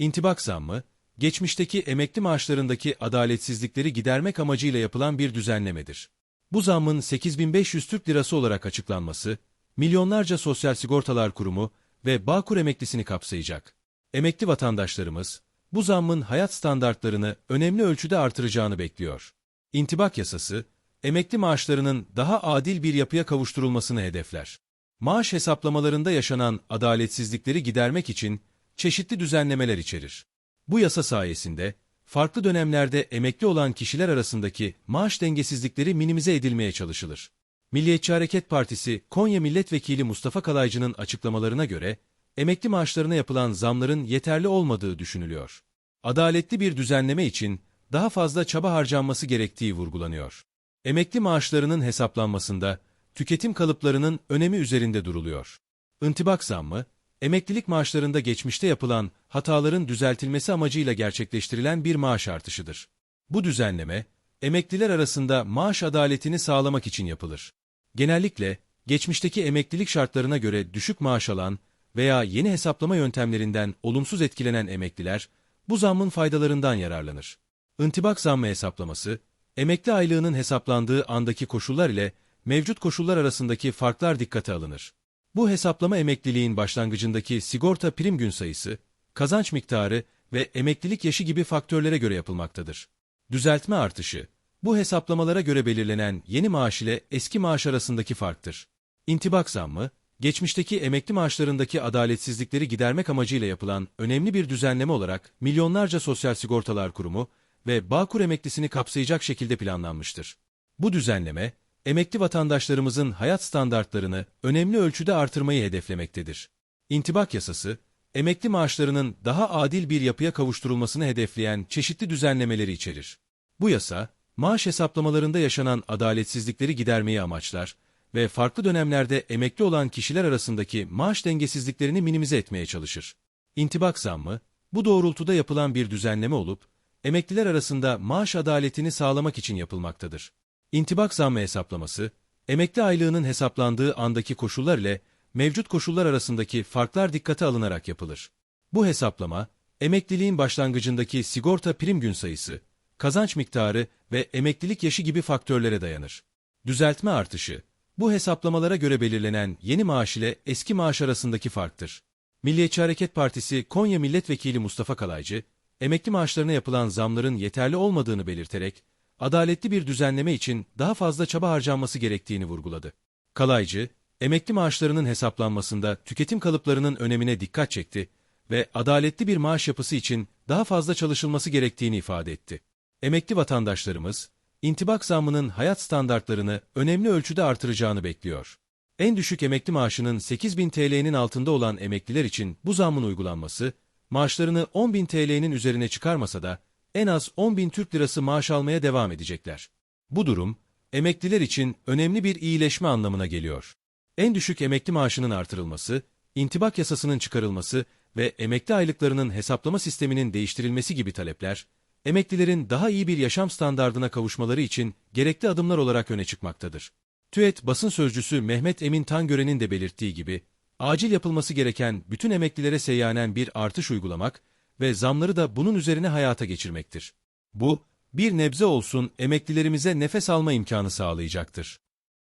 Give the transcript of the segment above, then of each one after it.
İntibak zammı, geçmişteki emekli maaşlarındaki adaletsizlikleri gidermek amacıyla yapılan bir düzenlemedir. Bu zammın 8500 Türk Lirası olarak açıklanması, milyonlarca Sosyal Sigortalar Kurumu ve Bağkur emeklisini kapsayacak. Emekli vatandaşlarımız, bu zammın hayat standartlarını önemli ölçüde artıracağını bekliyor. İntibak yasası, emekli maaşlarının daha adil bir yapıya kavuşturulmasını hedefler. Maaş hesaplamalarında yaşanan adaletsizlikleri gidermek için çeşitli düzenlemeler içerir. Bu yasa sayesinde farklı dönemlerde emekli olan kişiler arasındaki maaş dengesizlikleri minimize edilmeye çalışılır. Milliyetçi Hareket Partisi Konya Milletvekili Mustafa Kalaycı'nın açıklamalarına göre emekli maaşlarına yapılan zamların yeterli olmadığı düşünülüyor. Adaletli bir düzenleme için daha fazla çaba harcanması gerektiği vurgulanıyor. Emekli maaşlarının hesaplanmasında tüketim kalıplarının önemi üzerinde duruluyor. İntibak zammı, emeklilik maaşlarında geçmişte yapılan hataların düzeltilmesi amacıyla gerçekleştirilen bir maaş artışıdır. Bu düzenleme, emekliler arasında maaş adaletini sağlamak için yapılır. Genellikle, geçmişteki emeklilik şartlarına göre düşük maaş alan veya yeni hesaplama yöntemlerinden olumsuz etkilenen emekliler, bu zammın faydalarından yararlanır. İntibak zammı hesaplaması, emekli aylığının hesaplandığı andaki koşullar ile mevcut koşullar arasındaki farklar dikkate alınır. Bu hesaplama emekliliğin başlangıcındaki sigorta prim gün sayısı, kazanç miktarı ve emeklilik yaşı gibi faktörlere göre yapılmaktadır. Düzeltme artışı, bu hesaplamalara göre belirlenen yeni maaş ile eski maaş arasındaki farktır. İntibak zammı, geçmişteki emekli maaşlarındaki adaletsizlikleri gidermek amacıyla yapılan önemli bir düzenleme olarak milyonlarca Sosyal Sigortalar Kurumu ve Bağkur emeklisini kapsayacak şekilde planlanmıştır. Bu düzenleme, emekli vatandaşlarımızın hayat standartlarını önemli ölçüde artırmayı hedeflemektedir. İntibak yasası, emekli maaşlarının daha adil bir yapıya kavuşturulmasını hedefleyen çeşitli düzenlemeleri içerir. Bu yasa, maaş hesaplamalarında yaşanan adaletsizlikleri gidermeyi amaçlar ve farklı dönemlerde emekli olan kişiler arasındaki maaş dengesizliklerini minimize etmeye çalışır. İntibak zammı, bu doğrultuda yapılan bir düzenleme olup, emekliler arasında maaş adaletini sağlamak için yapılmaktadır. İntibak zammı hesaplaması, emekli aylığının hesaplandığı andaki koşullar ile mevcut koşullar arasındaki farklar dikkate alınarak yapılır. Bu hesaplama, emekliliğin başlangıcındaki sigorta prim gün sayısı, kazanç miktarı ve emeklilik yaşı gibi faktörlere dayanır. Düzeltme artışı, bu hesaplamalara göre belirlenen yeni maaş ile eski maaş arasındaki farktır. Milliyetçi Hareket Partisi Konya Milletvekili Mustafa Kalaycı, emekli maaşlarına yapılan zamların yeterli olmadığını belirterek, adaletli bir düzenleme için daha fazla çaba harcanması gerektiğini vurguladı. Kalaycı, emekli maaşlarının hesaplanmasında tüketim kalıplarının önemine dikkat çekti ve adaletli bir maaş yapısı için daha fazla çalışılması gerektiğini ifade etti. Emekli vatandaşlarımız, intibak zammının hayat standartlarını önemli ölçüde artıracağını bekliyor. En düşük emekli maaşının 8000 TL'nin altında olan emekliler için bu zammın uygulanması, maaşlarını 10.000 TL'nin üzerine çıkarmasa da en az 10.000 Türk Lirası maaş almaya devam edecekler. Bu durum, emekliler için önemli bir iyileşme anlamına geliyor. En düşük emekli maaşının artırılması, intibak yasasının çıkarılması ve emekli aylıklarının hesaplama sisteminin değiştirilmesi gibi talepler, emeklilerin daha iyi bir yaşam standardına kavuşmaları için gerekli adımlar olarak öne çıkmaktadır. TÜET basın sözcüsü Mehmet Emin Tangören'in de belirttiği gibi, acil yapılması gereken bütün emeklilere seyyanen bir artış uygulamak ve zamları da bunun üzerine hayata geçirmektir. Bu, bir nebze olsun emeklilerimize nefes alma imkanı sağlayacaktır.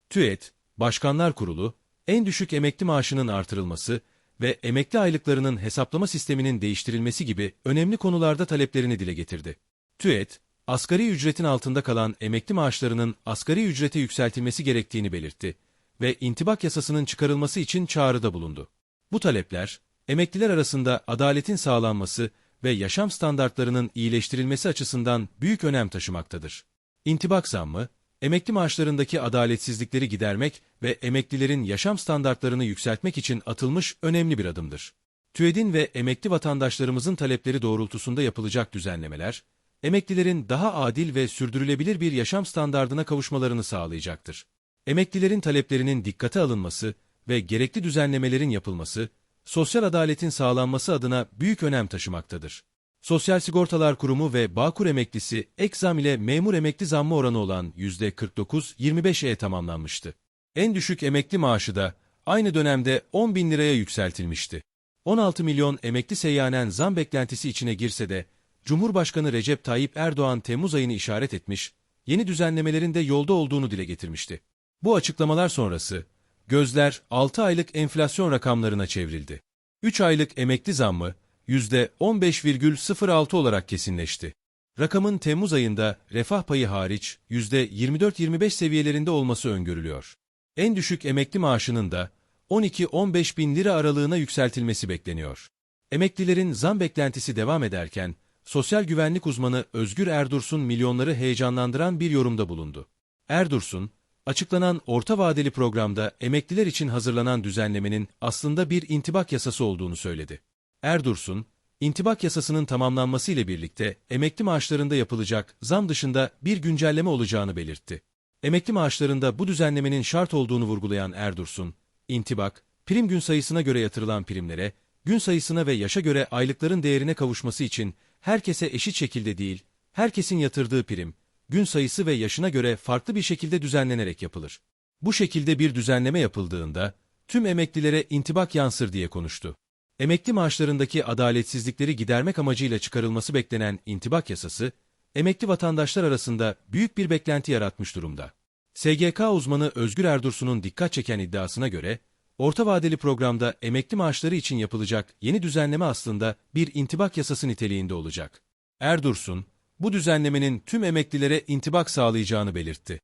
TÜET, Başkanlar Kurulu, en düşük emekli maaşının artırılması ve emekli aylıklarının hesaplama sisteminin değiştirilmesi gibi önemli konularda taleplerini dile getirdi. TÜET, asgari ücretin altında kalan emekli maaşlarının asgari ücrete yükseltilmesi gerektiğini belirtti ve intibak yasasının çıkarılması için çağrıda bulundu. Bu talepler, emekliler arasında adaletin sağlanması ve yaşam standartlarının iyileştirilmesi açısından büyük önem taşımaktadır. İntibak zammı, emekli maaşlarındaki adaletsizlikleri gidermek ve emeklilerin yaşam standartlarını yükseltmek için atılmış önemli bir adımdır. TÜED'in ve emekli vatandaşlarımızın talepleri doğrultusunda yapılacak düzenlemeler, emeklilerin daha adil ve sürdürülebilir bir yaşam standardına kavuşmalarını sağlayacaktır. Emeklilerin taleplerinin dikkate alınması ve gerekli düzenlemelerin yapılması, sosyal adaletin sağlanması adına büyük önem taşımaktadır. Sosyal Sigortalar Kurumu ve Bağkur emeklisi ek zam ile memur emekli zammı oranı olan %49-25'e tamamlanmıştı. En düşük emekli maaşı da aynı dönemde 10 bin liraya yükseltilmişti. 16 milyon emekli seyyanen zam beklentisi içine girse de, Cumhurbaşkanı Recep Tayyip Erdoğan Temmuz ayını işaret etmiş, yeni düzenlemelerin de yolda olduğunu dile getirmişti. Bu açıklamalar sonrası, gözler 6 aylık enflasyon rakamlarına çevrildi. 3 aylık emekli zammı %15,06 olarak kesinleşti. Rakamın Temmuz ayında refah payı hariç %24-25 seviyelerinde olması öngörülüyor. En düşük emekli maaşının da 12-15 bin lira aralığına yükseltilmesi bekleniyor. Emeklilerin zam beklentisi devam ederken, sosyal güvenlik uzmanı Özgür Erdursun milyonları heyecanlandıran bir yorumda bulundu. Erdursun, açıklanan orta vadeli programda emekliler için hazırlanan düzenlemenin aslında bir intibak yasası olduğunu söyledi. Erdursun, intibak yasasının tamamlanması ile birlikte emekli maaşlarında yapılacak zam dışında bir güncelleme olacağını belirtti. Emekli maaşlarında bu düzenlemenin şart olduğunu vurgulayan Erdursun, intibak, prim gün sayısına göre yatırılan primlere, gün sayısına ve yaşa göre aylıkların değerine kavuşması için herkese eşit şekilde değil, herkesin yatırdığı prim, gün sayısı ve yaşına göre farklı bir şekilde düzenlenerek yapılır. Bu şekilde bir düzenleme yapıldığında, tüm emeklilere intibak yansır diye konuştu. Emekli maaşlarındaki adaletsizlikleri gidermek amacıyla çıkarılması beklenen intibak yasası, emekli vatandaşlar arasında büyük bir beklenti yaratmış durumda. SGK uzmanı Özgür Erdursun'un dikkat çeken iddiasına göre, orta vadeli programda emekli maaşları için yapılacak yeni düzenleme aslında bir intibak yasası niteliğinde olacak. Erdursun, bu düzenlemenin tüm emeklilere intibak sağlayacağını belirtti.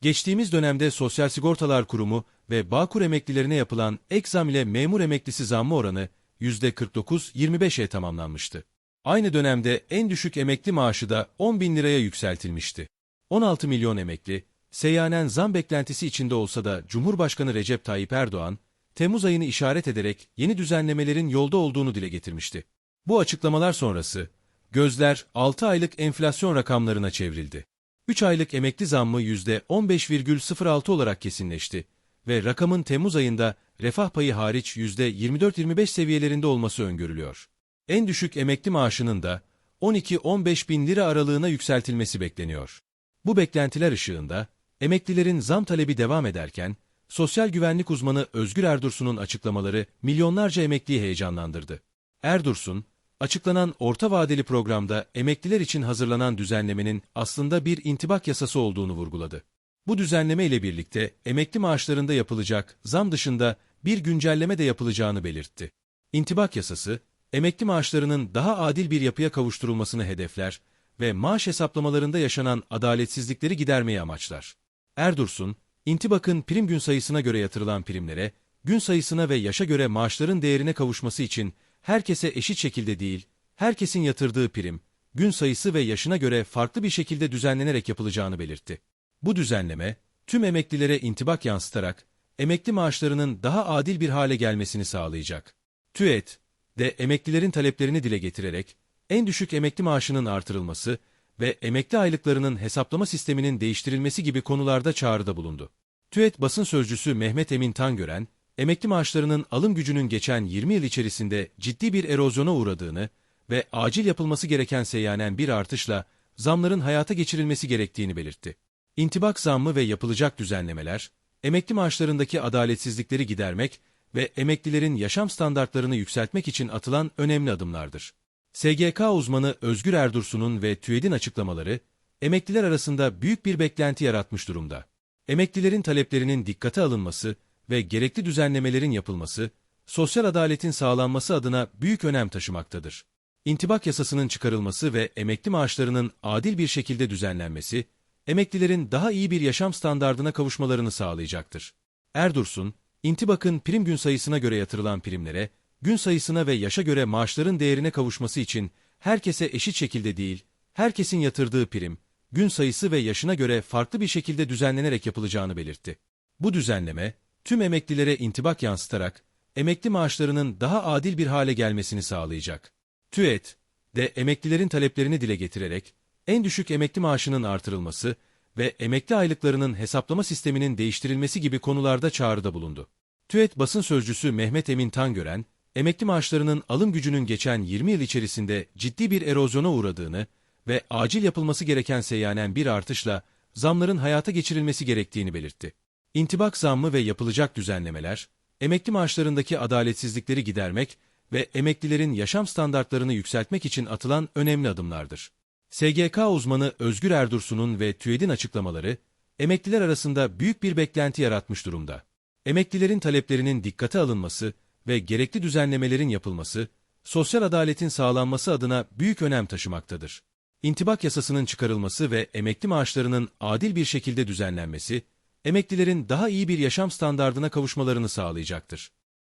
Geçtiğimiz dönemde Sosyal Sigortalar Kurumu ve Bağkur emeklilerine yapılan ek zam ile memur emeklisi zammı oranı %49-25'e tamamlanmıştı. Aynı dönemde en düşük emekli maaşı da 10 bin liraya yükseltilmişti. 16 milyon emekli, seyyanen zam beklentisi içinde olsa da Cumhurbaşkanı Recep Tayyip Erdoğan, Temmuz ayını işaret ederek yeni düzenlemelerin yolda olduğunu dile getirmişti. Bu açıklamalar sonrası, gözler 6 aylık enflasyon rakamlarına çevrildi. 3 aylık emekli zammı %15,06 olarak kesinleşti ve rakamın Temmuz ayında refah payı hariç %24-25 seviyelerinde olması öngörülüyor. En düşük emekli maaşının da 12-15 bin lira aralığına yükseltilmesi bekleniyor. Bu beklentiler ışığında, emeklilerin zam talebi devam ederken, sosyal güvenlik uzmanı Özgür Erdursun'un açıklamaları milyonlarca emekliyi heyecanlandırdı. Erdursun, açıklanan orta vadeli programda emekliler için hazırlanan düzenlemenin aslında bir intibak yasası olduğunu vurguladı. Bu düzenleme ile birlikte emekli maaşlarında yapılacak zam dışında bir güncelleme de yapılacağını belirtti. İntibak yasası, emekli maaşlarının daha adil bir yapıya kavuşturulmasını hedefler ve maaş hesaplamalarında yaşanan adaletsizlikleri gidermeyi amaçlar. Erdursun, intibakın prim gün sayısına göre yatırılan primlere, gün sayısına ve yaşa göre maaşların değerine kavuşması için herkese eşit şekilde değil, herkesin yatırdığı prim, gün sayısı ve yaşına göre farklı bir şekilde düzenlenerek yapılacağını belirtti. Bu düzenleme, tüm emeklilere intibak yansıtarak, emekli maaşlarının daha adil bir hale gelmesini sağlayacak. TÜET, de emeklilerin taleplerini dile getirerek, en düşük emekli maaşının artırılması ve emekli aylıklarının hesaplama sisteminin değiştirilmesi gibi konularda çağrıda bulundu. TÜET basın sözcüsü Mehmet Emin Tangören, emekli maaşlarının alım gücünün geçen 20 yıl içerisinde ciddi bir erozyona uğradığını ve acil yapılması gereken seyyanen bir artışla zamların hayata geçirilmesi gerektiğini belirtti. İntibak zammı ve yapılacak düzenlemeler, emekli maaşlarındaki adaletsizlikleri gidermek ve emeklilerin yaşam standartlarını yükseltmek için atılan önemli adımlardır. SGK uzmanı Özgür Erdursun'un ve TÜED'in açıklamaları, emekliler arasında büyük bir beklenti yaratmış durumda. Emeklilerin taleplerinin dikkate alınması ve gerekli düzenlemelerin yapılması, sosyal adaletin sağlanması adına büyük önem taşımaktadır. İntibak yasasının çıkarılması ve emekli maaşlarının adil bir şekilde düzenlenmesi, emeklilerin daha iyi bir yaşam standardına kavuşmalarını sağlayacaktır. Erdursun, İntibak'ın prim gün sayısına göre yatırılan primlere, gün sayısına ve yaşa göre maaşların değerine kavuşması için herkese eşit şekilde değil, herkesin yatırdığı prim, gün sayısı ve yaşına göre farklı bir şekilde düzenlenerek yapılacağını belirtti. Bu düzenleme, tüm emeklilere intibak yansıtarak, emekli maaşlarının daha adil bir hale gelmesini sağlayacak. TÜET, de emeklilerin taleplerini dile getirerek, en düşük emekli maaşının artırılması ve emekli aylıklarının hesaplama sisteminin değiştirilmesi gibi konularda çağrıda bulundu. TÜET basın sözcüsü Mehmet Emin Tangören, emekli maaşlarının alım gücünün geçen 20 yıl içerisinde ciddi bir erozyona uğradığını ve acil yapılması gereken seyyanen bir artışla zamların hayata geçirilmesi gerektiğini belirtti. İntibak zammı ve yapılacak düzenlemeler, emekli maaşlarındaki adaletsizlikleri gidermek ve emeklilerin yaşam standartlarını yükseltmek için atılan önemli adımlardır. SGK uzmanı Özgür Erdursun'un ve TÜED'in açıklamaları, emekliler arasında büyük bir beklenti yaratmış durumda. Emeklilerin taleplerinin dikkate alınması ve gerekli düzenlemelerin yapılması, sosyal adaletin sağlanması adına büyük önem taşımaktadır. İntibak yasasının çıkarılması ve emekli maaşlarının adil bir şekilde düzenlenmesi, emeklilerin daha iyi bir yaşam standardına kavuşmalarını sağlayacaktır.